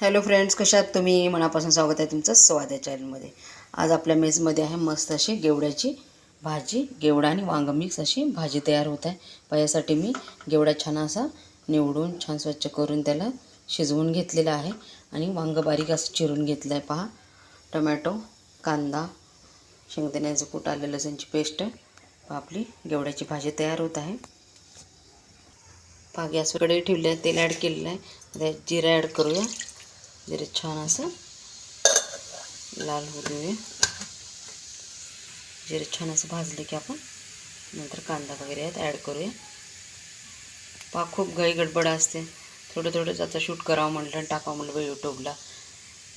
Hello friends कशात तुम्ही? मनापासून स्वागत आहे तुमचं स्वाद आहे चॅनलमध्ये. आज आपल्या मेसमध्ये आहे मस्त अशी गेवड्याची भाजी गेवडा आणि वांग मिक्स अशी भाजी तयार होत आहे. पहा यासाठी मी गेवडा छान असा निवडून छान स्वच्छ करून त्याला शिजवून घेतलेला आहे आणि वांग बारीक असं चिरून घेतलं आहे पहा टमॅटो कांदा शेंगदाण्याचं कूट आलं लसूणची पेस्ट. पहा आपली गेवड्याची भाजी तयार होत आहे. पहा गॅसकडे ठेवले आहे तेल ॲड केलेलं आहे. त्यात जिरा ॲड करूया. जरा छान असं लाल होऊ देऊया जिरे छान असं भाजले की आपण नंतर कांदा वगैरे आहेत ॲड करूया। पा खूप घाई गडबड असते। थोडं थोडं आता शूट करावं म्हटलं आणि टाकावं म्हटलं यूट्यूबला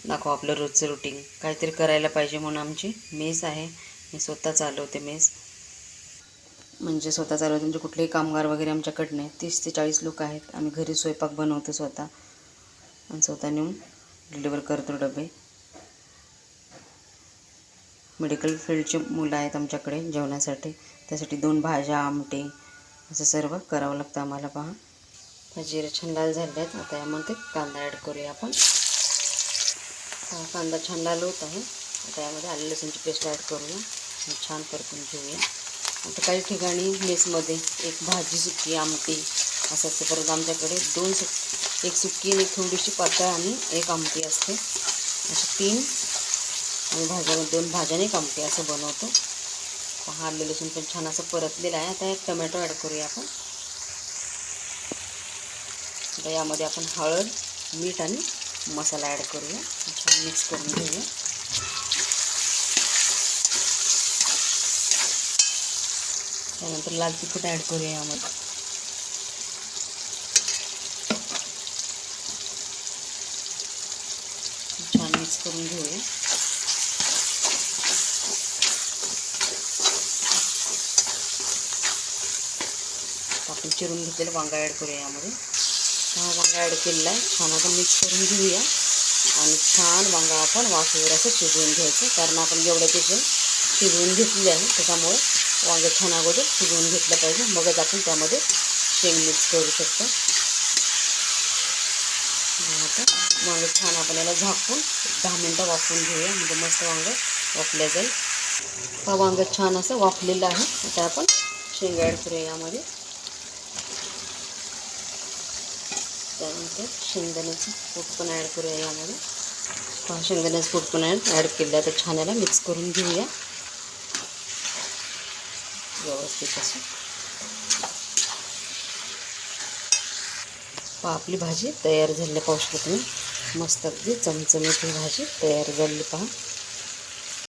दाखव आपलं रोजचं रुटीन काहीतरी करायला पाहिजे म्हणून आमची मेस आहे. मी स्वतः चालवते मेस म्हणजे स्वतः चालवते म्हणजे कुठलेही कामगार वगैरे आमच्याकडे नाही तीस ते चाळीस लोक आहेत. आम्ही घरी स्वयंपाक बनवतो स्वतः. आणि स्वतः नेऊन डिलिव्हर करतो डबे. मेडिकल फील्डची मुलं आहेत आमच्याकडे जेवणासाठी. त्यासाठी दोन भाज्या आमटे असं सर्व करावं लागतं आम्हाला पहा. भाजी छान लाल झाले आहेत आता यामध्ये कांदा ॲड करूया आपण. हा कांदा छान लाल होत आहे. आता यामध्ये आले लसूणची पेस्ट ॲड करूया. छान परतून घेऊया. आता काही ठिकाणी मेसमध्ये एक भाजी सुकी आमटी असं असतं परत आमच्याकडे दोन सुक एक सुकी आणि एक थोडीशी पातळ आणि एक आमटी असते. असे तीन आणि भाज्या दोन भाज्या एक आमटी असं बनवतो. पहा आलं लसूण पण छान असं परतलेलं आहे. आता एक टमॅटो ॲड करूया आपण. आता यामध्ये आपण हळद मीठ आणि मसाला ॲड करूया. छान मिक्स करून घेऊया. त्यानंतर लाल तिखट ॲड करूया यामध्ये छान मिक्स करून घेऊया आपण चिरून घेतलेलं वांगा ॲड करूया यामध्ये. हा वांगा ॲड केलेला आहे. छान आपण मिक्स करून घेऊया. आणि छान वांगा आपण वाफेवर असं शिजवून घ्यायचं. कारण आपण एवढ्या त्याचे शिजवून घेतले आहे त्याच्यामुळे वांगं छान अगोदर शिजवून घेतलं पाहिजे. मगच आपण त्यामध्ये शेंग मिक्स करू शकतो. वांगं छान आपण याला झाकून दहा मिनटं वाफवून घेऊया. म्हणजे मस्त वांगं वाफल्या जाईल. हा वांग छान असं वाफलेलं आहे. आता आपण शेंगा ॲड करूया यामध्ये. त्यानंतर शेंगदाण्याचं कूट पण ॲड करूया यामध्ये. हा शेंगदाण्याचं कूट पण ॲड ॲड केलं. आहे तर छान याला मिक्स करून घेऊया. व्यवस्थित असं. पहा आपली भाजी तयार झाली. पाहू शकता तुम्ही मस्त अगदी चमचमीत ही भाजी तयार झाली पहा.